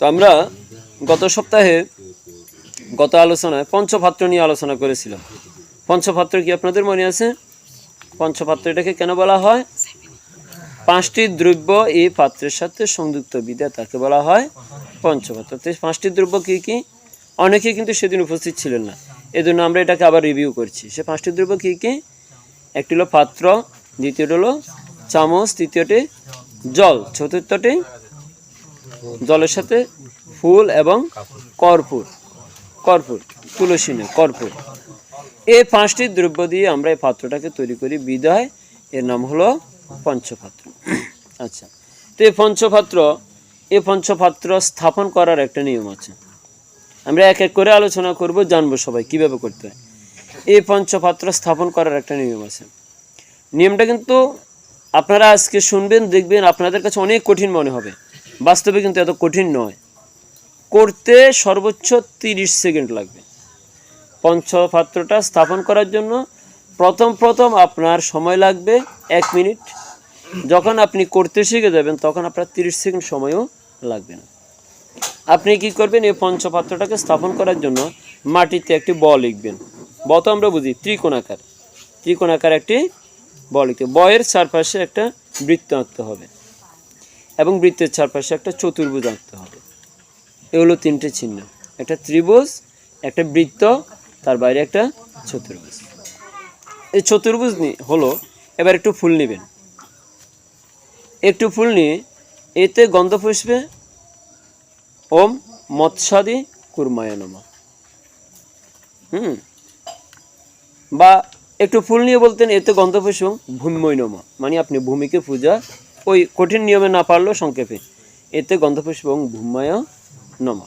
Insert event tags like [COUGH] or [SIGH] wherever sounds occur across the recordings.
তো আমরা গত সপ্তাহে গত আলোচনায় পঞ্চপাত্র নিয়ে আলোচনা করেছিলাম। পঞ্চপাত্র কি আপনাদের মনে আছে? পঞ্চপাত্র এটাকে কেন বলা হয়? পাঁচটি দ্রব্য এই পাত্রের সাথে সংযুক্ত বিদ্যা তাকে বলা হয় পঞ্চপাত্র। তো পাঁচটি দ্রব্য কি কি? অনেকে কিন্তু সেদিন উপস্থিত ছিলেন না। এজন্য আমরা এটাকে আবার রিভিউ করছি। সে পাঁচটি দ্রব্য কি কি? একটি হলো পাত্র, দ্বিতীয়টি হলো চামচ, তৃতীয়টি জল, চতুর্থটি জলের সাথে ফুল এবং কর্পূর কর্পূর, তুলসী নয় কর্পূর। এই পাঁচটি দ্রব্য দিয়ে আমরা এই পাত্রটাকে তৈরি করি। বিদায়, এর নাম হলো পঞ্চপাত্র। আচ্ছা তো এই পঞ্চপাত্র এই পঞ্চপাত্র স্থাপন করার একটা নিয়ম আছে। আমরা এক এক করে আলোচনা করব, জানব সবাই কীভাবে করতে হয়। এই পঞ্চপাত্র স্থাপন করার একটা নিয়ম আছে। নিয়মটা কিন্তু আপনারা আজকে শুনবেন, দেখবেন, আপনাদের কাছে অনেক কঠিন মনে হবে। বাস্তবে কিন্তু এত কঠিন নয়। করতে সর্বোচ্চ তিরিশ সেকেন্ড লাগবে। পঞ্চপাত্রটা স্থাপন করার জন্য প্রথম প্রথম আপনার সময় লাগবে এক মিনিট। যখন আপনি করতে শিখে যাবেন, তখন আপনার তিরিশ সেকেন্ড সময়ও লাগবে না। আপনি কি করবেন? এই পঞ্চপাত্রটাকে স্থাপন করার জন্য মাটিতে একটি ব লিখবেন। ব তো আমরা বুঝি, ত্রিকোণাকার। ত্রিকোণাকার একটি ব লিখতে বয়ের চারপাশে একটা বৃত্ত আঁকতে হবে। এবং বৃত্তের চারপাশে একটা চতুর্ভুজ আঁকতে হবে। এগুলো তিনটে চিহ্ন। একটা ত্রিভুজ, একটা বৃত্ত, তার বাইরে একটা চতুর্ভুজ। এই চতুর্ভুজ হলো, এবার একটু ফুল নেবেন। একটু ফুল নিয়ে এতে গন্ধ পুষবে। ওম মৎস্যাদি কুরমায় নমঃ। হুম? বা একটু ফুল নিয়ে বলতেন, এতে গন্ধ পুষ্পং ভূমিময় নম। মানে আপনি ভূমিকে পূজা ওই কঠিন নিয়মে না পারলেও সংক্ষেপে। এতে গন্ধ পুষ্পং ভূময় নম।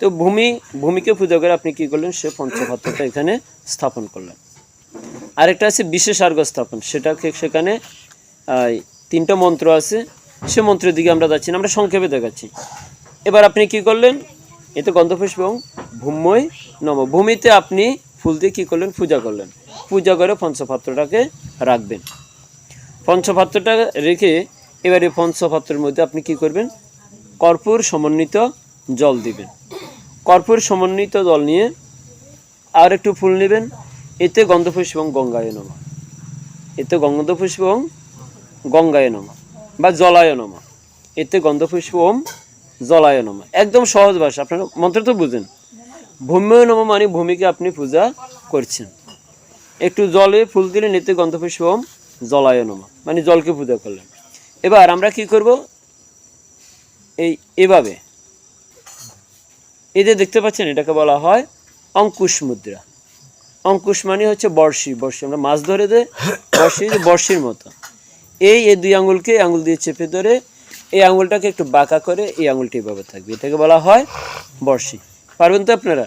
তো ভূমি, ভূমিকে পূজা করে আপনি কি করলেন? সে পঞ্চপাত্রটা এখানে স্থাপন করলেন। আরেকটা আছে বিশেষ আর্ঘ স্থাপন। সেটাকে সেখানে তিনটা মন্ত্র আছে। সে মন্ত্রের দিকে আমরা যাচ্ছি না, আমরা সংক্ষেপে দেখাচ্ছি। এবার আপনি কি করলেন? এতে গন্ধপুষ্প এবং ভূময় নম। ভূমিতে আপনি ফুল দিয়ে কী করলেন? পূজা করলেন। পূজা করে পঞ্চপাত্রটাকে রাখবেন। পঞ্চপাত্রটা রেখে এবারে পঞ্চপাত্রের মধ্যে আপনি কি করবেন? কর্পূর সমন্বিত জল দিবেন। কর্পূর সমন্বিত জল নিয়ে আর একটু ফুল নেবেন। এতে গন্ধপুষ্প এবং গঙ্গায় নমা। এতে গন্ধপুষ্প এবং গঙ্গায় নমা বা জলায় নমা। এতে গন্ধপুষ্প ওম জলায় নমা। একদম সহজ ভাষা, আপনারা মন্ত্র তো বুঝেন। ভূম্য নম মানে ভূমিকে আপনি পূজা করছেন। একটু জলে ফুল দিলেন, এতে গন্ধপুষ্প ওম জলায় নমা মানে জলকে পূজা করলেন। এবার আমরা কি করব? এই এভাবে। এই যে দেখতে পাচ্ছেন, এটাকে বলা হয় অঙ্কুশ মুদ্রা। অঙ্কুশ মানে হচ্ছে বর্ষি বর্ষি আমরা মাছ ধরে দে বর্ষি বর্ষির মতো। এই এই দুই আঙুলকে আঙুল দিয়ে চেপে ধরে, এই আঙুলটাকে একটু বাঁকা করে এই আঙুলটি এভাবে থাকবে। এটাকে বলা হয় বর্ষি। পারবেন তো আপনারা?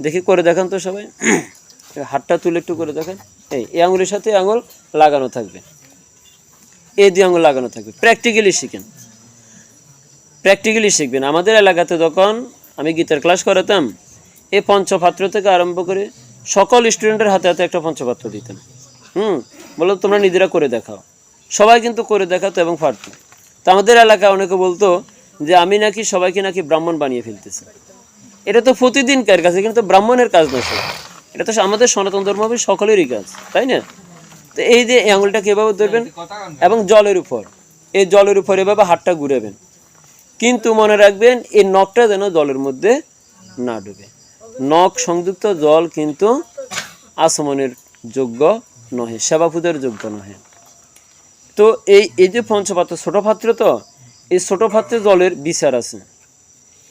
দেখি, করে দেখান তো সবাই। হাতটা তুলে একটু করে দেখান। এই এই আঙুলের সাথে আঙুল লাগানো থাকবে। এই দুই আঙুল লাগানো থাকবে। প্র্যাকটিক্যালি শিখেন। প্র্যাকটিক্যালি শিখবেন। আমাদের এলাকাতে যখন আমি গীতার ক্লাস করাতাম, এই পঞ্চপাত্র থেকে আরম্ভ করে সকল স্টুডেন্টের হাতে হাতে একটা পঞ্চপাত্র দিতাম হুম বলো তোমরা নিজেরা করে দেখাও। সবাই কিন্তু করে দেখাতো এবং পারতো। তো আমাদের এলাকায় অনেকে বলতো যে, আমি নাকি সবাইকে নাকি ব্রাহ্মণ বানিয়ে ফেলতেছি। এটা তো প্রতিদিনকার কাছে কিন্তু ব্রাহ্মণের কাজ না সে। এটা তো আমাদের সনাতন ধর্মাবলী সকলেরই কাজ, তাই না? তো এই যে আঙুলটা কীভাবে ধরবেন এবং জলের উপর, এই জলের উপর এভাবে হাতটা ঘুরাবেন। কিন্তু মনে রাখবেন, এই নখটা যেন জলের মধ্যে না ডুবে। নখ সংযুক্ত জল কিন্তু আসমনের যোগ্য নহে সেবা পূজার যোগ্য নহে। তো এই এই যে পঞ্চপাত্র, ছোট পাত্র তো, এই ছোট পাত্রে জলের বিচার আছে।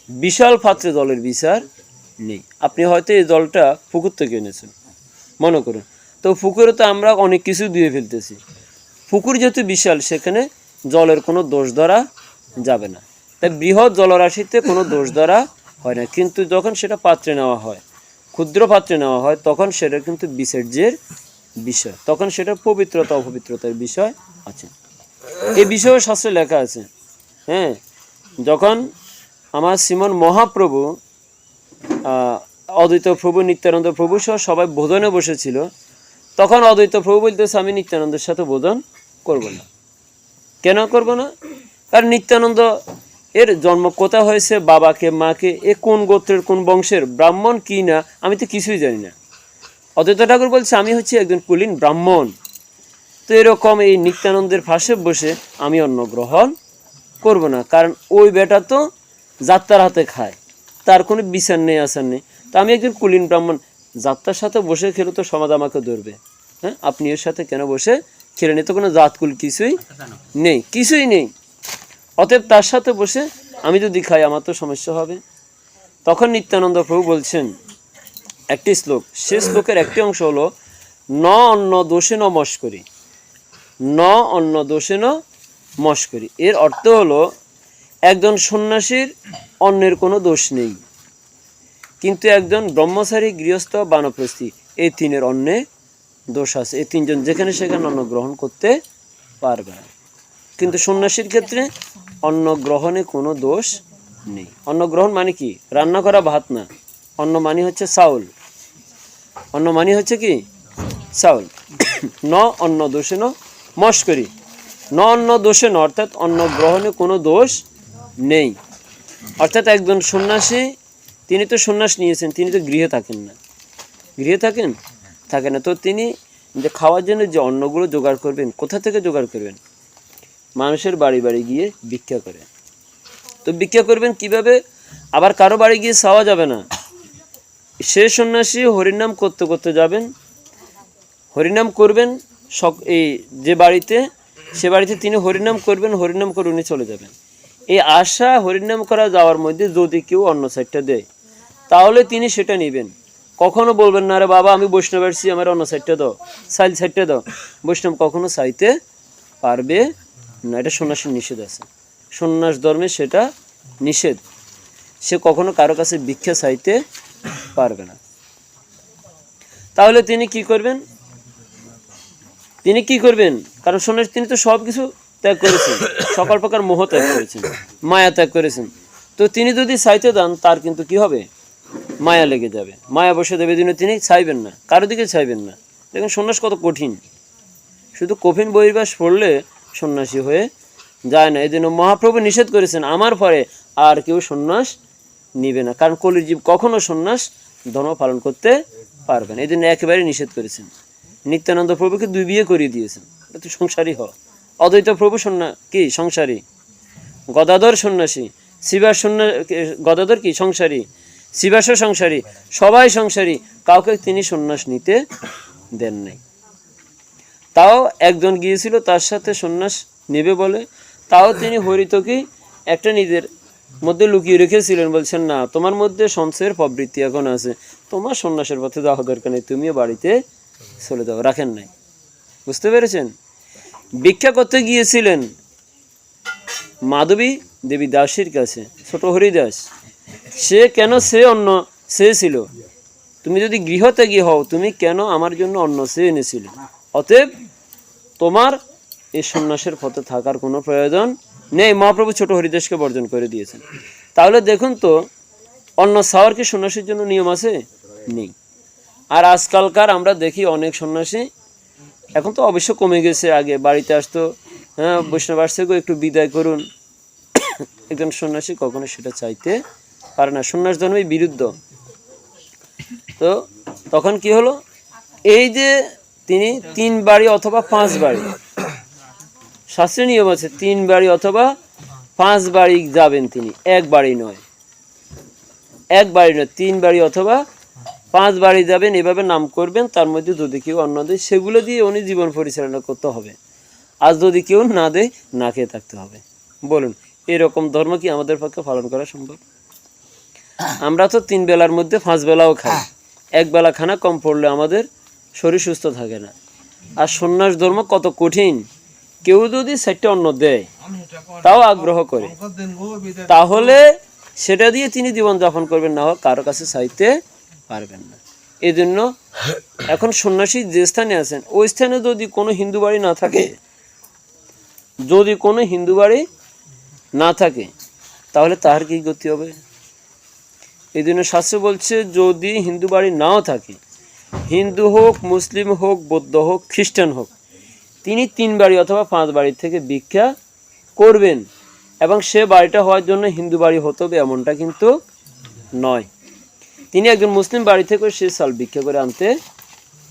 বিশাল পাত্রে জলের বিচার নেই। আপনি হয়তো এই জলটা পুকুর থেকে এনেছেন। মনে করুন। তো পুকুরে তো আমরা অনেক কিছু দিয়ে ফেলতেছি। পুকুর যেহেতু বিশাল, সেখানে জলের কোনো দোষ ধরা যাবে না। তাই বৃহৎ জলরাশিতে কোনো দোষ ধরা হয় না। কিন্তু যখন সেটা পাত্রে নেওয়া হয়, ক্ষুদ্র পাত্রে নেওয়া হয়, তখন সেটা কিন্তু বিসর্জের বিষয়। তখন সেটা পবিত্রতা, অপবিত্রতার বিষয় আছে। এই বিষয়ে শাস্ত্রে লেখা আছে। হ্যাঁ যখন আমার শ্রীমন মহাপ্রভু অদ্বৈত প্রভু, নিত্যানন্দ প্রভু সহ সবাই বোধনে বসেছিল। তখন অদ্বৈত প্রভু বলতেছে, আমি নিত্যানন্দের সাথে বোধন করব না। কেন করব না? কারণ নিত্যানন্দ এর জন্ম কোথা হয়েছে, বাবাকে, মাকে, এ কোন গোত্রের, কোন বংশের, ব্রাহ্মণ কি না, আমি তো কিছুই জানি না। অদ্বৈত ঠাকুর বলছে, আমি হচ্ছি একজন কুলীন ব্রাহ্মণ। তো এরকম এই নিত্যানন্দের ফাঁসে বসে আমি অন্ন গ্রহণ করব না। কারণ ওই বেটা তো যাত্রার হাতে খায়। তার কোনো বিচার নেই, আসার নেই। তা আমি একজন কুলীন ব্রাহ্মণ যাত্রার সাথে বসে খেলে তো সমাজ আমাকে ধরবে। হ্যাঁ? আপনি এর সাথে কেন বসে খেলে নিতে কোনো জাতকুল কিছুই নেই কিছুই নেই। অতএব তার সাথে বসে আমি যদি খাই, আমার তো সমস্যা হবে। তখন নিত্যানন্দ প্রভু বলছেন, একটি শ্লোক, সে শ্লোকের একটি অংশ হলো, ন অন্ন দোষে ন মস্করি ন অন্ন দোষে ন মস্করি এর অর্থ হলো একজন সন্ন্যাসীর অন্যের কোনো দোষ নেই। কিন্তু একজন ব্রহ্মচারী, গৃহস্থ, বানপ্রস্থি এই তিনের অন্যে দোষ আছে। এই তিনজন যেখানে সেখানে অন্ন গ্রহণ করতে পারবে না। কিন্তু সন্ন্যাসীর ক্ষেত্রে অন্ন গ্রহণে কোনো দোষ নেই। অন্ন গ্রহণ মানে কি? রান্না করা ভাত না। অন্ন মানে হচ্ছে চাউল। অন্ন মানে হচ্ছে কি? চাউল। ন অন্ন দোষে ন মস্করি। ন অন্ন দোষে ন, অর্থাৎ অন্ন গ্রহণে কোনো দোষ নেই। অর্থাৎ একজন সন্ন্যাসী, তিনি তো সন্ন্যাস নিয়েছেন, তিনি তো গৃহে থাকেন না। গৃহে থাকেন? থাকেন না। তো তিনি যে খাওয়ার জন্য যে অন্নগুলো জোগাড় করবেন, কোথা থেকে জোগাড় করবেন? মানুষের বাড়ি বাড়ি গিয়ে ভিক্ষা করে তো ভিক্ষা করবেন কীভাবে? আবার কারও বাড়ি গিয়ে চাওয়া যাবে না। সে সন্ন্যাসী হরিনাম করতে করতে যাবেন। হরিনাম করবেন সক এই যে বাড়িতে, সে বাড়িতে তিনি হরিনাম করবেন, হরিনাম করে উনি চলে যাবেন। এই আশা হরিনাম করা যাওয়ার মধ্যে যদি কেউ অন্য সাইডটা দেয়, তাহলে তিনি সেটা নেবেন। কখনো বলবেন না রে বাবা, আমি বৈষ্ণব আসছি আমার অন্য সাইডটা দাও, সাইল সাইডটা দাও। বৈষ্ণব কখনো চাইতে পারবে না, এটা সন্ন্যাসের নিষেধ আছে। সন্ন্যাস ধর্মে সেটা নিষেধ। সে কখনো কারও কাছে ভিক্ষা চাইতে পারবে না। তাহলে তিনি কি করবেন? তিনি কি করবেন? কারণ সন্ন্যাস, তিনি তো সব কিছু ত্যাগ করেছেন। সকল প্রকার মোহ ত্যাগ করেছেন। মায়া ত্যাগ করেছেন। তো তিনি যদি চাইতে দেন, তার কিন্তু কি হবে? মায়া লেগে যাবে। মায়া বসে দেবে দিনে তিনি চাইবেন না। কারও দিকে চাইবেন না। দেখুন, সন্ন্যাস কত কঠিন। শুধু কঠিন বহির্বাস পড়লে সন্ন্যাসী হয়ে যায় না। এই জন্য মহাপ্রভু নিষেধ করেছেন, আমার পরে আর কেউ সন্ন্যাস নিবে না। কারণ কলির জীব কখনো সন্ন্যাস ধর্ম পালন করতে পারবে না। এই জন্য একেবারে নিষেধ করেছেন। নিত্যানন্দ প্রভুকে দুই বিয়ে করিয়ে দিয়েছেন। এটা তো সংসারী হ অদ্বৈত প্রভু সন্না, কি? সংসারী। গদাধর সন্ন্যাসী। শিবাস সন্না, গদাধর কি? সংসারী। শিবাসও সংসারী। সবাই সংসারী। কাউকে তিনি সন্ন্যাস নিতে দেন নাই। তাও একজন গিয়েছিল, তার সাথে সন্ন্যাস নেবে বলে। তাও তিনি হরিতকে একটা নিজের মধ্যে লুকিয়ে রেখেছিলেন। বলছেন, না, তোমার মধ্যে সংশয়ের প্রবৃত্তি এখন আছে। তোমার সন্ন্যাসের পথে যাওয়া দরকার নেই। তুমিও বাড়িতে চলে যাও। রাখেন নাই। বুঝতে পেরেছেন? ভিক্ষা করতে গিয়েছিলেন মাধবী দেবী দাসীর কাছে, ছোট হরিদাস। সে কেন সে অন্য সে ছিল? তুমি যদি গৃহত্যাগী হও, তুমি কেন আমার জন্য অন্য সে এনেছিলে? অতএব তোমার এই সন্ন্যাসের পথে থাকার কোনো প্রয়োজন নেই। মহাপ্রভু ছোট হরিদাসকে বর্জন করে দিয়েছেন। তাহলে দেখুন তো, অন্য সাওয়ার কি সন্ন্যাসীর জন্য নিয়ম আছে? নেই। আর আজকালকার আমরা দেখি অনেক সন্ন্যাসী এখন তো অবশ্য কমে গেছে আগে বাড়িতে আসতো। হ্যাঁ বৈষ্ণব আসছে গো একটু বিদায় করুন। একজন সন্ন্যাসী কখনো সেটা চাইতে পারে না। সন্ন্যাস ধর্মের বিরুদ্ধ। তো তখন কি হলো? এই যে তিনি তিন বাড়ি অথবা পাঁচ বাড়ি শাস্ত্রীয় নিয়ম আছে তিন বাড়ি অথবা পাঁচ বাড়ি যাবেন তিনি। এক বাড়ি নয়। এক বাড়ি নয় তিন বাড়ি অথবা পাঁচ বাড়ি যাবেন এভাবে নাম করবেন তার মধ্যে যদি কেউ অন্ন দেয় সেগুলো দিয়ে উনি জীবন পরিচালনা করতে হবে। আর যদি কেউ না দেয় না খেয়ে থাকতে হবে। বলুন এরকম ধর্ম কি আমাদের পক্ষে পালন করা সম্ভব? আমরা তো তিন বেলার মধ্যে পাঁচ বেলাও খাই। এক বেলা খানা কম পড়লে আমাদের শরীর সুস্থ থাকে না। আর সন্ন্যাস ধর্ম কত কঠিন। কেউ যদি সেটা অন্ন দেয় তাও আগ্রহ করে। তাহলে সেটা দিয়ে তিনি জীবন যাপন করবেন না হোক কারও কাছে চাইতে পারবেন না। এই জন্য এখন সন্ন্যাসী যে স্থানে আছেন, ওই স্থানে যদি কোনো হিন্দু বাড়ি না থাকে, যদি কোনো হিন্দু বাড়ি না থাকে, তাহলে তার কি গতি হবে? এই জন্য শাস্ত্র বলছে, যদি হিন্দু বাড়ি নাও থাকে, হিন্দু হোক, মুসলিম হোক, বৌদ্ধ হোক, খ্রিস্টান হোক, তিনি তিন বাড়ি অথবা পাঁচ বাড়ি থেকে ভিক্ষা করবেন এবং সে বাড়িটা হওয়ার জন্য হিন্দু বাড়ি হতে হবে এমনটা কিন্তু নয়। তিনি একজন মুসলিম বাড়ি থেকে সে চাল ভিক্ষা করে আনতে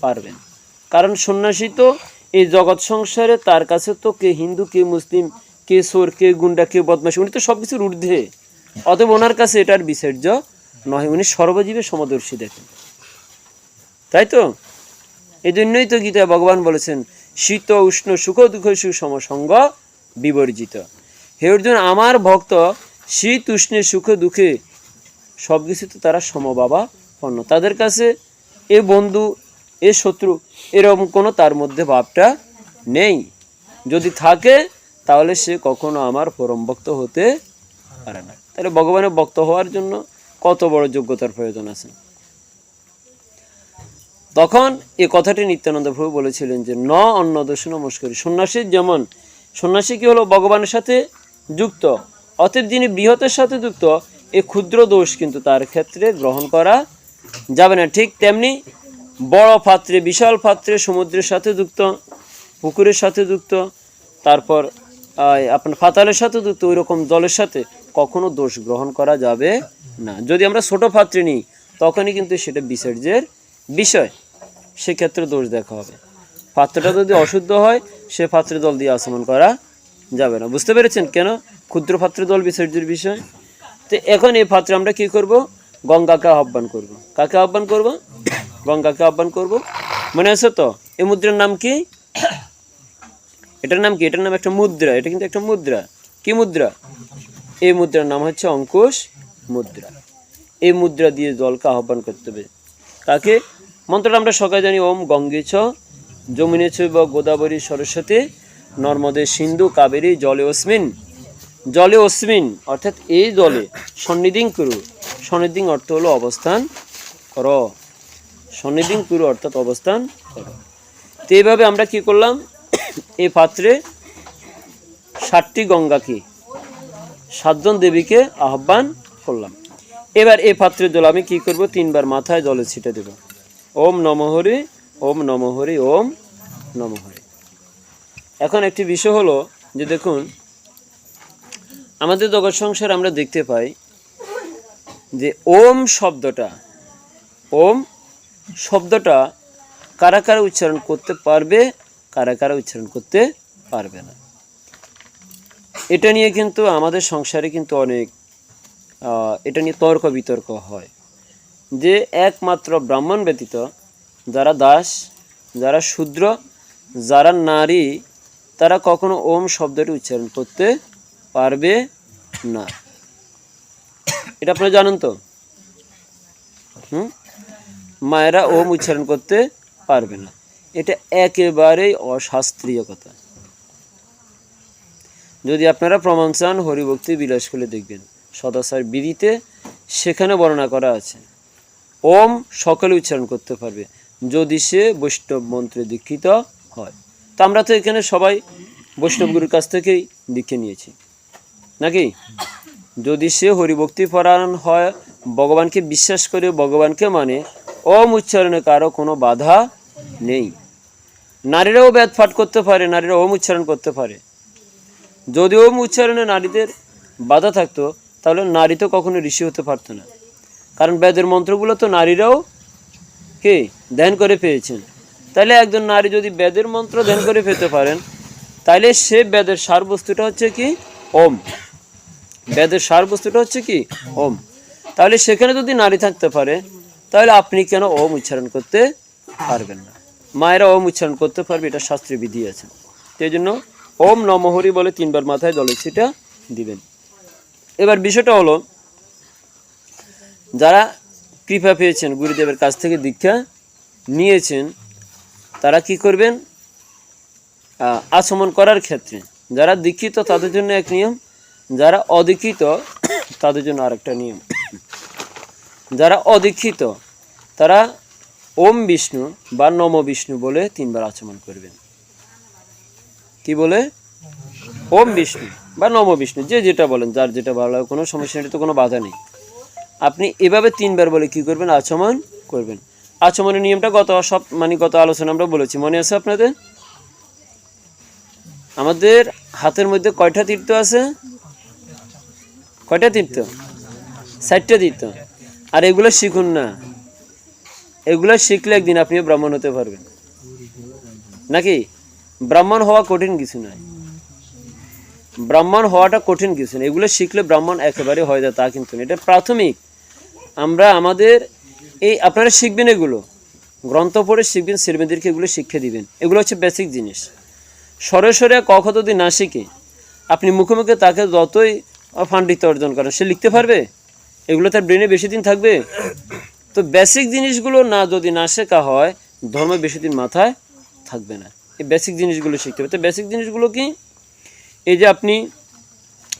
পারবেন। কারণ সন্ন্যাসী তো এই জগৎ সংসারে তার কাছে তো কে হিন্দু, কে মুসলিম, কে সোর, কে গুন্ডা, কে বদমাশ, উনি তো সব কিছুর ঊর্ধ্বে। অতএব ওনার কাছে এটার বিচার্য নয় উনি সর্বজীবে সমদর্শী দেখেন। তাই তো? এই জন্যই তো গীতায় ভগবান বলেছেন, শীত, উষ্ণ, সুখ, দুঃখ সুসমসঙ্গ বিবর্জিত। হে অর্জুন, আমার ভক্ত শীত, উষ্ণে, সুখ, দুঃখে সব কিছুতে তারা সমবাবা পণ্য তাদের কাছে এ বন্ধু, এ শত্রু এরকম কোনো তার মধ্যে ভাবটা নেই। যদি থাকে, তাহলে সে কখনো আমার পরম ভক্ত হতে পারে না। তাহলে ভগবানের ভক্ত হওয়ার জন্য কত বড় যোগ্যতার প্রয়োজন আছে। তখন এ কথাটি নিত্যানন্দ প্রভু বলেছিলেন যে, ন অন্য দোষ নমস্কারী। সন্ন্যাসীর যেমন, সন্ন্যাসী কি হলো? ভগবানের সাথে যুক্ত। অতএব যিনি বৃহতের সাথে যুক্ত এই ক্ষুদ্র দোষ কিন্তু তার ক্ষেত্রে গ্রহণ করা যাবে না। ঠিক তেমনি বড় পাত্রে, বিশাল পাত্রে সমুদ্রের সাথে যুক্ত, পুকুরের সাথে যুক্ত, তারপর আপনার পাতালের সাথে যুক্ত ওই রকম জলের সাথে কখনো দোষ গ্রহণ করা যাবে না। যদি আমরা ছোট পাত্রে নিই, তখনই কিন্তু সেটা বিসর্জের বিষয়। সেক্ষেত্রে দোষ দেখা হবে। পাত্রটা যদি অশুদ্ধ হয়, সে পাত্রে দল দিয়ে আচমন করা যাবে না। বুঝতে পেরেছেন কেন? ক্ষুদ্র পাত্রে দল বিসর্জের বিষয়। তো এখন এই পাত্রে আমরা কি করব? গঙ্গাকে আহ্বান করব। কাকে আহ্বান করব? গঙ্গাকে আহ্বান করব। মনে আছে তো? এই মুদ্রার নাম কি? এটার নাম কি? এটার নাম একটা মুদ্রা। এটা কিন্তু একটা মুদ্রা। কি মুদ্রা? এই মুদ্রার নাম হচ্ছে অঙ্কুশ মুদ্রা। এই মুদ্রা দিয়ে জলকে আহ্বান করতে হবে। কাকে? মন্ত্রটা আমরা সকালে জানি, ওম গঙ্গে ছ যমুনে চৈব গোদাবরী সরস্বতী। নর্মদে সিন্ধু কাবেরী জলে অস্মিন। জলে অস্মিন অর্থাৎ এই জলে সন্নিধিং কুরু। সন্নিধিং অর্থ হলো অবস্থান কর। সন্নিধিং কুরু অর্থাৎ অবস্থান কর। তো এইভাবে আমরা কি করলাম? [COUGHS] এই পাত্রে ষাটটি গঙ্গাকে, সাতজন দেবীকে আহ্বান করলাম। এবার এই পাত্রের জল আমি কি করব? তিনবার মাথায় জলে ছিটে দেব। ওম নমহরি ওম নমহরি ওম নমহরি এখন একটি বিষয় হলো যে দেখুন আমাদের জগৎ সংসার আমরা দেখতে পাই যে ওম শব্দটা ওম শব্দটা কারা কারা উচ্চারণ করতে পারবে, কারা কারা উচ্চারণ করতে পারবে না। এটা নিয়ে কিন্তু আমাদের সংসারে কিন্তু অনেক এটা নিয়ে তর্ক বিতর্ক হয় যে একমাত্র ব্রাহ্মণ ব্যতীত যারা দাস, যারা শূদ্র, যারা নারী, তারা কখনো ওম শব্দটি উচ্চারণ করতে পারবে না। এটা আপনারা জানেন তো? হুম? মায়েরা ওম উচ্চারণ করতে পারবে না। এটা একেবারেই অশাস্ত্রীয় কথা। যদি আপনারা প্রমাণ চান, হরিভক্তি বিলাস খুলে দেখবেন। সদাচার বিধিতে সেখানে বর্ণনা করা আছে। ওম সকলে উচ্চারণ করতে পারবে, যদি সে বৈষ্ণব মন্ত্রে দীক্ষিত হয়। তা আমরা তো এখানে সবাই বৈষ্ণব গুরুর কাছ থেকেই দীক্ষা নিয়েছি। নাকি? যদি সে হরিভক্তি পরায়ণ হয়, ভগবানকে বিশ্বাস করে ভগবানকে মানে ওম উচ্চারণে কারও কোনো বাধা নেই। নারীরাও ব্যাত পাঠ করতে পারে, নারীরা ওম উচ্চারণ করতে পারে। যদি ওম উচ্চারণে নারীদের বাধা থাকতো, তাহলে নারী তো কখনো ঋষি হতে পারতো না। কারণ বেদের মন্ত্রগুলো তো নারীরাও কে? ধ্যান করে পেয়েছেন। তাহলে একজন নারী যদি বেদের মন্ত্র ধ্যান করে পেতে পারেন, তাহলে সে বেদের সার বস্তুটা হচ্ছে কি? ওম। বেদের সার বস্তুটা হচ্ছে কি? ওম। তাহলে সেখানে যদি নারী থাকতে পারে, তাহলে আপনি কেন ওম উচ্চারণ করতে পারবেন না? মায়েরা ওম উচ্চারণ করতে পারবে, এটা শাস্ত্রীয় বিধি আছে। সেই জন্য ওম নমহরি বলে তিনবার মাথায় জলের ছিটা দিবেন। এবার বিষয়টা হলো, যারা কৃপা পেয়েছেন গুরুদেবের কাছ থেকে দীক্ষা নিয়েছেন, তারা কি করবেন? আচমন করার ক্ষেত্রে, যারা দীক্ষিত তাদের জন্য এক নিয়ম যারা অদীক্ষিত, তাদের জন্য আরেকটা নিয়ম। যারা অদীক্ষিত, তারা ওম বিষ্ণু বা নম বিষ্ণু বলে তিনবার আচমন করবেন। কি বলে? ওম বিষ্ণু বা নম বিষ্ণু, যে যেটা বলেন, যার যেটা ভালো লাগে, কোনো সমস্যা নেই তো কোনো বাধা নেই। আপনি এভাবে তিনবার বলে কি করবেন? আচমন করবেন। আচমনের নিয়মটা গত সব মানে গত আলোচনা আমরা বলেছি। মনে আছে আপনাদের? আমাদের হাতের মধ্যে কয়টা তীর্থ আছে? কয়টা তীর্থ ষাটটা তীর্থ আর এগুলো শিখুন না। এগুলো শিখলে একদিন আপনিও ব্রাহ্মণ হতে পারবেন। নাকি? ব্রাহ্মণ হওয়া কঠিন কিছু নয়। ব্রাহ্মণ হওয়াটা কঠিন কিছু না এগুলো শিখলে ব্রাহ্মণ একেবারে হয়ে যায় তা কিন্তু এটা প্রাথমিক। আমরা আমাদের এই আপনারা শিখবেন এগুলো। গ্রন্থ পড়ে শিখবেন ছেলেমেয়েদেরকে এগুলো শিক্ষা দিবেন। এগুলো হচ্ছে বেসিক জিনিস। সরে সরে কখ যদি না শিখে, আপনি মুখে মুখে তাকে যতই পাণ্ডিত্য অর্জন করেন। সে লিখতে পারবে? এগুলো তার ব্রেনে বেশি দিন থাকবে? তো বেসিক জিনিসগুলো না যদি না শেখা হয়, ধর্ম বেশি দিন মাথায় থাকবে না। এই বেসিক জিনিসগুলো শিখতে হবে। তো বেসিক জিনিসগুলো কি? এই যে আপনি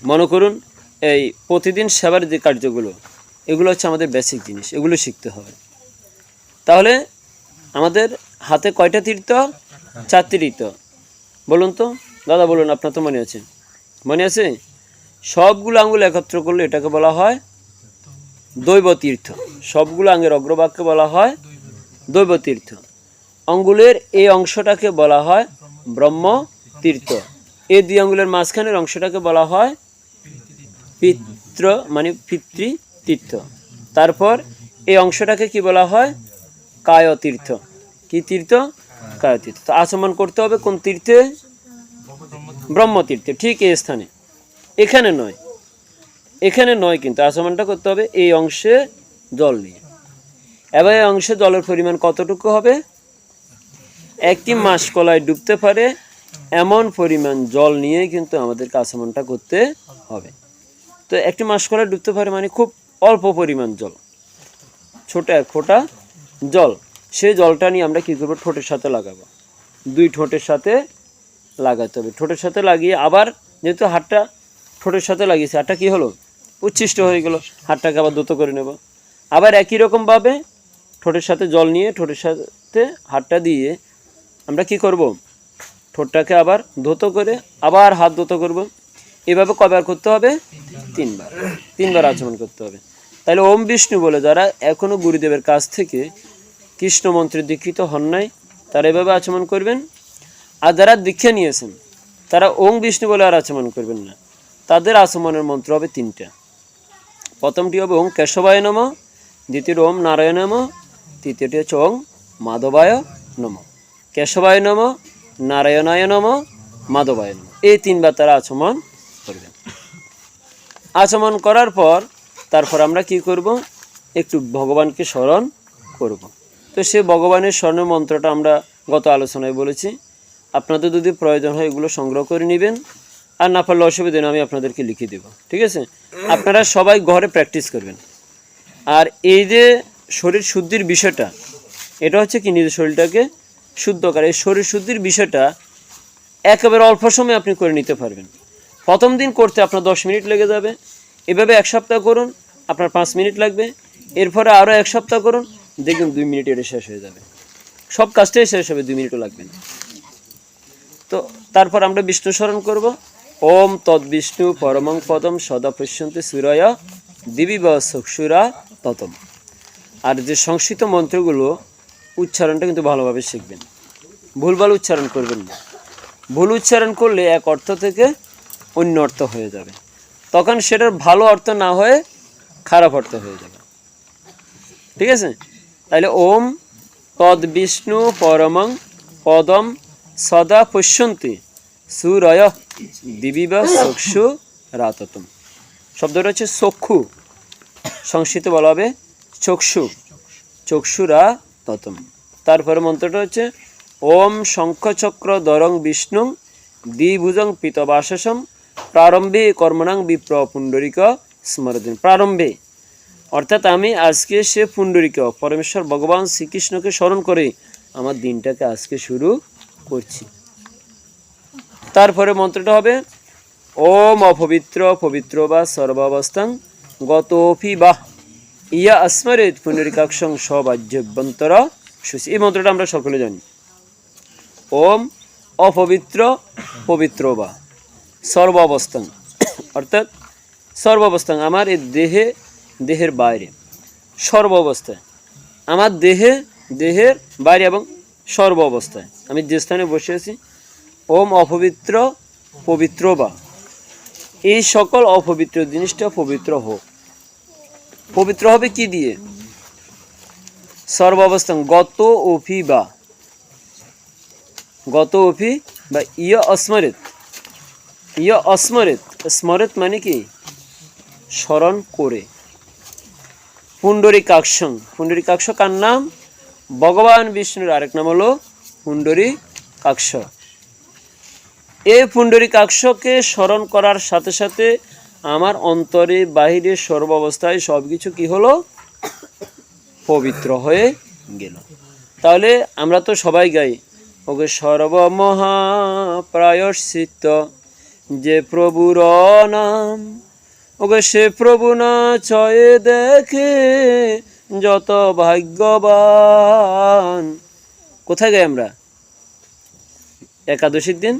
মনে করুন, এই প্রতিদিন সেবার যে কার্যগুলো, এগুলো হচ্ছে আমাদের বেসিক জিনিস। এগুলো শিখতে হবে। তাহলে আমাদের হাতে কয়টা তীর্থ? চারটি তীর্থ। বলুন তো। দাদা, বলুন, আপনার তো মনে আছে। মনে আছে? সবগুলো আঙ্গুল একত্র করলে এটাকে বলা হয় দৈব তীর্থ সবগুলো আঙ্গের অগ্রভাগকে বলা হয় দৈব তীর্থ আঙ্গুলের এই অংশটাকে বলা হয় ব্রহ্ম তীর্থ এই দুই আঙ্গুলের মাঝখানের অংশটাকে বলা হয় পিত্র মানে পিতৃ তীর্থ তারপর এই অংশটাকে কি বলা হয়? কায় তীর্থ কি তীর্থ? কায় তীর্থ তো আচমন করতে হবে কোন তীর্থে? ব্রহ্মতীর্থে। ঠিক এই স্থানে। এখানে নয়। এখানে নয় কিন্তু আচমনটা করতে হবে এই অংশে জল নিয়ে। এবার এই অংশে জলের পরিমাণ কতটুকু হবে? একটি মাসকলায় ডুবতে পারে, এমন পরিমাণ জল নিয়ে কিন্তু আমাদেরকে আচমনটা করতে হবে। তো একটি মাসকলায় ডুবতে পারে মানে খুব অল্প পরিমাণ জল, ছোট এক ফোঁটা জল। সেই জলটা নিয়ে আমরা কী করব? ঠোঁটের সাথে লাগাবো। দুই ঠোঁটের সাথে লাগাতে হবে। ঠোঁটের সাথে লাগিয়ে আবার যেহেতু হাতটা ঠোঁটের সাথে লাগিয়েছে, হাতটা কী হলো? উচ্ছিষ্ট হয়ে গেল, হাতটাকে আবার দ্রুত করে নেব। আবার একই রকমভাবে ঠোঁটের সাথে জল নিয়ে, ঠোঁটের সাথে হাতটা দিয়ে আমরা কি করব? ঠোঁটটাকে আবার ধুতো করে, আবার হাত ধুতো করব। এভাবে কবার করতে হবে? তিনবার। তিনবার আচমন করতে হবে। তাহলে ওম বিষ্ণু বলে, যারা এখনও গুরুদেবের কাছ থেকে কৃষ্ণ মন্ত্রে দীক্ষিত হন নাই, তারা এভাবে আচমন করবেন। আর যারা দীক্ষা নিয়েছেন, তারা ওম বিষ্ণু বলে আর আচমন করবেন না। তাদের আচমনের মন্ত্র হবে তিনটা। প্রথমটি হবে ওম কেশবায় নম, দ্বিতীয়টি ওম নারায়ণ নম, তৃতীয়টি হচ্ছে ওম মাধবায় নম। কেশবায় নম, নারায়ণায় নম, মাধবায় নম। এই তিনবার তারা আচমন করবেন। আচমন করার পর তারপর আমরা কি করব? একটু ভগবানকে স্মরণ করব। তো সে ভগবানের স্মরণের মন্ত্রটা আমরা গত আলোচনায় বলেছি। আপনাদের যদি প্রয়োজন হয় এগুলো সংগ্রহ করে নেবেন। আর না পারলে অসুবিধা নেই, আমি আপনাদেরকে লিখে দেব, ঠিক আছে? আপনারা সবাই ঘরে প্র্যাকটিস করবেন। আর এই যে শরীর শুদ্ধির বিষয়টা, এটা হচ্ছে কি নিজের শরীরটাকে শুদ্ধ করে। এই শরীর শুদ্ধির বিষয়টা একেবারে অল্প সময়ে আপনি করে নিতে পারবেন। প্রথম দিন করতে আপনার দশ মিনিট লেগে যাবে। এভাবে এক সপ্তাহ করুন, আপনার পাঁচ মিনিট লাগবে। এরপরে আরও এক সপ্তাহ করুন, দেখবেন দুই মিনিট এটা শেষ হয়ে যাবে। সব কাজটাই শেষ হবে, দুই মিনিটও লাগবে না। তো তারপর আমরা বিষ্ণু স্মরণ করব। ওম তদ বিষ্ণু পরমং পদম সদা পশ্যন্তি সুরয় দিবি চক্ষুরা ততম। আর যে সংস্কৃত মন্ত্রগুলো উচ্চারণটা কিন্তু ভালোভাবে শিখবেন। ভুলভাল উচ্চারণ করবেন না। ভুল উচ্চারণ করলে এক অর্থ থেকে অন্য অর্থ হয়ে যাবে। তখন সেটার ভালো অর্থ না হয়ে খারাপ অর্থ হয়ে যাবে। ঠিক আছে? তাহলে ওম তদ বিষ্ণু পরমং পদম সদা পশ্যন্তি সুরয় দিবিব চক্ষু রাততম। শব্দটা হচ্ছে চক্ষু। সংস্কৃত বলা হবে চক্ষু। চক্ষুরা ততম তারপরে মন্ত্রটা হচ্ছে, ওম শঙ্খচক্র দরং বিষ্ণু দ্বিভুজং পিতবাসসম প্রারম্ভে কর্মণাং বিপ্র পুণ্ডরিক স্মরদিন। প্রারম্ভে। অর্থাৎ আমি আজকে সে পুণ্ডরিক, পরমেশ্বর ভগবান শ্রীকৃষ্ণকে স্মরণ করে আমার দিনটাকে আজকে শুরু করছি। তারপরে মন্ত্রটা হবে, ওম অপবিত্র, পবিত্র বা সর্বাবস্থাং গত অফি বাহ ইয়া আসমারে পুনরিকাক্ষং সবাজ্যভ্যন্তর। সুচি এই মন্ত্রটা আমরা সকলে জানি। ওম অপবিত্র, পবিত্র বা সর্বাবস্থান অর্থাৎ সর্বাবস্থান আমার এই দেহে, দেহের বাইরে। সর্ব অবস্থায় আমার দেহে, দেহের বাইরে এবং সর্ব অবস্থায় আমি যে স্থানে বসে আছি ওম অপবিত্র, পবিত্র বা। এই সকল অপবিত্র জিনিসটা পবিত্র হোক। পবিত্র হবে কি দিয়ে? সর্বাবস্থান, গত অফি বা। গত অফি বা ইয় অস্মরিত। ইয় অস্মরিত, স্মরিত মানে কি? স্মরণ করে। পুণ্ডরী কাক্ষং পুণ্ডরী কাক্ষ কার নাম? ভগবান বিষ্ণুর আরেক নাম হলো পুণ্ডরী কাক্ষ এই পুণ্ডরী কাক্ষকে স্মরণ করার সাথে সাথে আমার অন্তরে, বাহিরে, সর্বাবস্থায় সব কিছু কি হলো? পবিত্র হয়ে গেল। তাহলে আমরা তো সবাই গাই। ওকে সর্বমহা প্রায়শ্চিত্ত যে প্রভুর নাম, ওকে সে প্রভু না ছয়ে দেখে যত ভাগ্যবান। কোথায় গাই আমরা? একাদশীর দিন?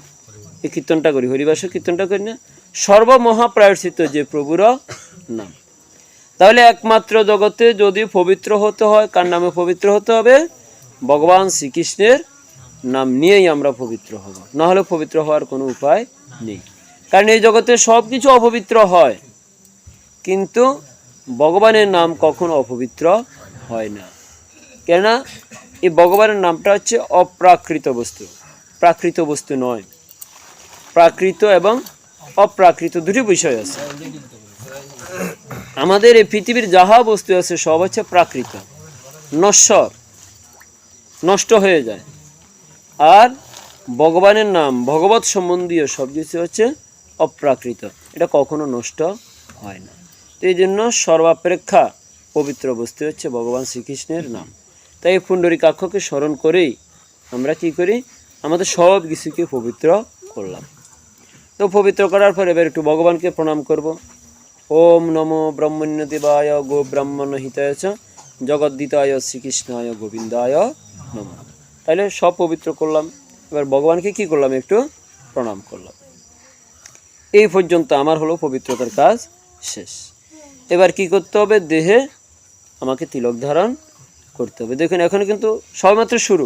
এই কীর্তনটা করি হরিবাস কীর্তনটা করি না সর্বমহাপ্রায়শ্চিত যে প্রভুর নাম। তাহলে একমাত্র জগতে যদি পবিত্র হতে হয়, কার নামে পবিত্র হতে হবে? ভগবান শ্রীকৃষ্ণের নাম নিয়েই আমরা পবিত্র হব। নাহলে পবিত্র হওয়ার কোনো উপায় নেই। কারণ এই জগতে সব কিছু অপবিত্র হয়, কিন্তু ভগবানের নাম কখনো অপবিত্র হয় না। কেননা, এই ভগবানের নামটা হচ্ছে অপ্রাকৃত বস্তু, প্রাকৃত বস্তু নয়। প্রাকৃত এবং অপ্রাকৃত দুটি বিষয় আছে। আমাদের এই পৃথিবীর যাহা বস্তু আছে, সব হচ্ছে প্রাকৃত। নশ্বর নষ্ট হয়ে যায়। আর ভগবানের নাম ভগবত সম্বন্ধীয় সব কিছু হচ্ছে অপ্রাকৃত। এটা কখনো নষ্ট হয় না। তো এই জন্য সর্বাপেক্ষা পবিত্র বস্তু হচ্ছে ভগবান শ্রীকৃষ্ণের নাম। তাই এই পুণ্ডরীকাক্ষকে স্মরণ করেই আমরা কি করি? আমাদের সব কিছুকে পবিত্র করলাম। তো পবিত্র করার পর এবার একটু ভগবানকে প্রণাম করব। ওম নমো ব্রহ্মণ্য দেবায় গো ব্রাহ্মণ হিতায় চ জগদ্দিতায় শ্রীকৃষ্ণায় গোবিন্দায় নম। তাহলে সব পবিত্র করলাম। এবার ভগবানকে কি করলাম? একটু প্রণাম করলাম। এই পর্যন্ত আমার হলো পবিত্রতার কাজ শেষ। এবার কি করতে হবে? দেহে আমাকে তিলক ধারণ করতে হবে। দেখুন, এখন কিন্তু সবেমাত্র শুরু।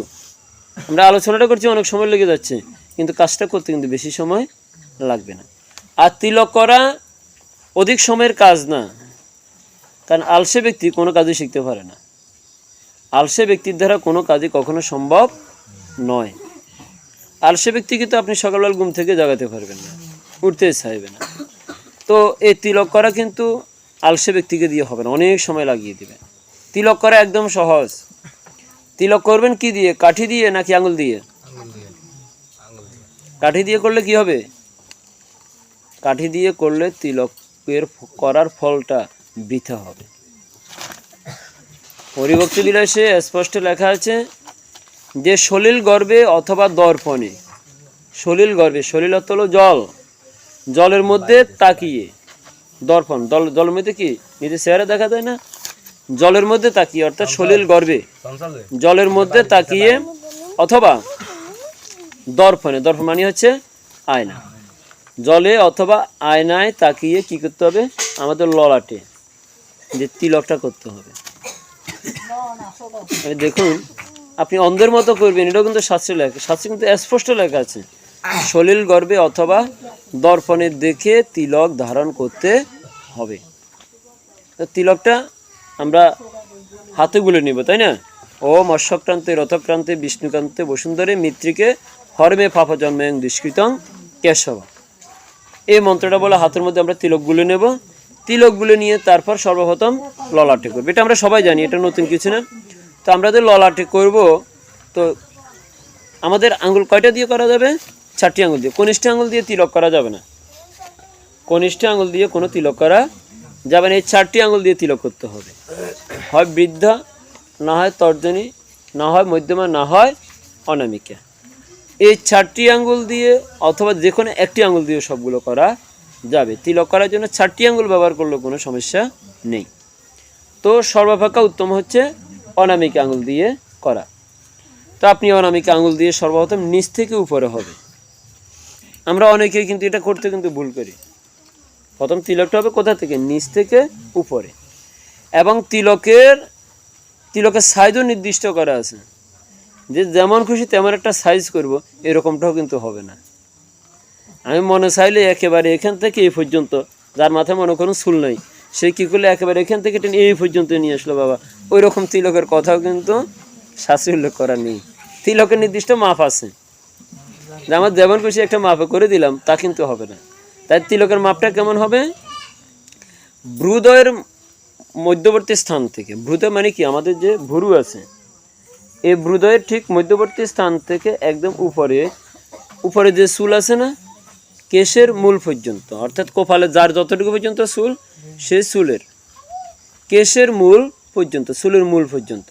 আমরা আলোচনাটা করছি, অনেক সময় লেগে যাচ্ছে। কিন্তু কাজটা করতে কিন্তু বেশি সময় লাগবে না। আর তিলক করা অধিক সময়ের কাজ না। কারণ আলসে ব্যক্তি কোনো কাজই শিখতে পারে না। আলসে ব্যক্তির দ্বারা কোনো কাজই কখনো সম্ভব নয়। আলসে ব্যক্তিকে তো আপনি সকালবেলা ঘুম থেকে জাগাতে পারবেন না উঠতে চাইবে না। তো এই তিলক করা কিন্তু আলসে ব্যক্তিকে দিয়ে হবে না অনেক সময় লাগিয়ে দিবে। তিলক করা একদম সহজ। তিলক করবেন কি দিয়ে? কাঠি দিয়ে নাকি আঙুল দিয়ে। কাঠি দিয়ে করলে কি হবে? কাঠি দিয়ে করলে তিলকের করার ফলটা বৃথা হবে। হরিভক্তি বিলাসে স্পষ্ট লেখা আছে যে সলিল গর্বে অথবা দর্পণে। সলিল গর্বে সলিল হলো জল। জলের মধ্যে তাকিয়ে। দর্পণ জল জলের মধ্যে কি? নিজের চেহারা দেখা যায় না? জলের মধ্যে তাকিয়ে অর্থাৎ সলিল গর্বে। জলের মধ্যে তাকিয়ে অথবা দর্পণে। দর্পণ মানে হচ্ছে আয়না। জলে অথবা আয়নায় তাকিয়ে কি করতে হবে? আমাদের ললাটে, যে তিলকটা করতে হবে। দেখুন, আপনি অন্ধের মতো করবেন, এটাও কিন্তু শাস্ত্রে লেখা, শাস্ত্রে কিন্তু স্পষ্ট লেখা আছে। সলিল গর্ভে অথবা দর্পণে দেখে তিলক ধারণ করতে হবে। তিলকটা আমরা হাতে গুলে নিব, তাই না? ওম অশ্বক্রান্তে, রথক্রান্তে বিষ্ণুকান্তে বসুন্ধরে, মিত্রিকে হরমে পাপা জন্ময়ং দুষ্কৃতং কেশব। এই মন্ত্রটা বলে হাতের মধ্যে আমরা তিলকগুলো নেব। তিলকগুলো নিয়ে তারপর সর্বপ্রথম ললাটে করব। এটা আমরা সবাই জানি, এটা নতুন কিছু না। তো আমরা যে ললাটে করব, তো আমাদের আঙুল কয়টা দিয়ে করা যাবে? চারটি আঙুল দিয়ে। কনিষ্ঠ আঙুল দিয়ে তিলক করা যাবে না। কনিষ্ঠ আঙুল দিয়ে কোনো তিলক করা যাবে না। এই চারটি আঙুল দিয়ে তিলক করতে হবে। হয় বৃদ্ধা, না হয় তর্জনী, না হয় মধ্যমা, না হয় অনামিকা। এই চারটি আঙ্গুল দিয়ে অথবা যে কোনো একটি আঙ্গুল দিয়ে সবগুলো করা যাবে। তিলক করার জন্য চারটি আঙ্গুল ব্যবহার করলে কোনো সমস্যা নেই। তো সর্বাপেক্ষা উত্তম হচ্ছে অনামিক আঙ্গুল দিয়ে করা। তো আপনি অনামিক আঙ্গুল দিয়ে সর্বপ্রথম নিচ থেকে উপরে হবে। আমরা অনেকেই কিন্তু এটা করতে কিন্তু ভুল করি। প্রথম তিলকটা হবে কোথা থেকে? নিচ থেকে উপরে। এবং তিলকের তিলকের সাইজও নির্দিষ্ট করা আছে। যে যেমন খুশি তেমন একটা সাইজ করব, এরকমটাও কিন্তু হবে না। আমি মনে চাইলে একেবারে এখান থেকে এই পর্যন্ত, যার মাথায় মনে করুন চুল নাই, সে কী করলে একেবারে এখান থেকে টেনে এই পর্যন্ত নিয়ে আসলো বাবা। ওই রকম তিলকের কথাও কিন্তু শাস্ত্রে উল্লেখ করা নেই। তিলকের নির্দিষ্ট মাপ আছে। যে আমার যেমন খুশি একটা মাপে করে দিলাম, তা কিন্তু হবে না। তাই তিলকের মাপটা কেমন হবে? ভ্রুদয়ের মধ্যবর্তী স্থান থেকে। ভ্রুদয় মানে কি? আমাদের যে ভুরু আছে এই ভ্রুদয়ের ঠিক মধ্যবর্তী স্থান থেকে একদম উপরে উপরে যে চুল আছে না, কেশের মূল পর্যন্ত, অর্থাৎ কপালে যার যতটুকু পর্যন্ত চুল সেই চুলের, কেশের মূল পর্যন্ত, চুলের মূল পর্যন্ত।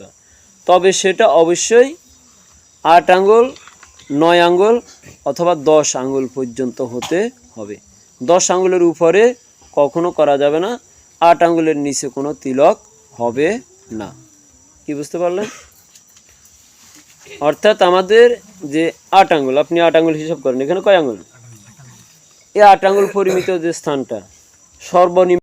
তবে সেটা অবশ্যই আট আঙ্গুল, নয় আঙ্গুল অথবা দশ আঙ্গুল পর্যন্ত হতে হবে। দশ আঙ্গুলের উপরে কখনো করা যাবে না, আট আঙ্গুলের নিচে কোনো তিলক হবে না। কি বুঝতে পারলেন? অর্থাৎ আমাদের যে আট আঙ্গুল আপনি আট আঙ্গুল হিসাব করেন এখানে কয় আঙ্গুল? এই আট আঙ্গুল পরিমিত যে স্থানটা সর্বনিম্ন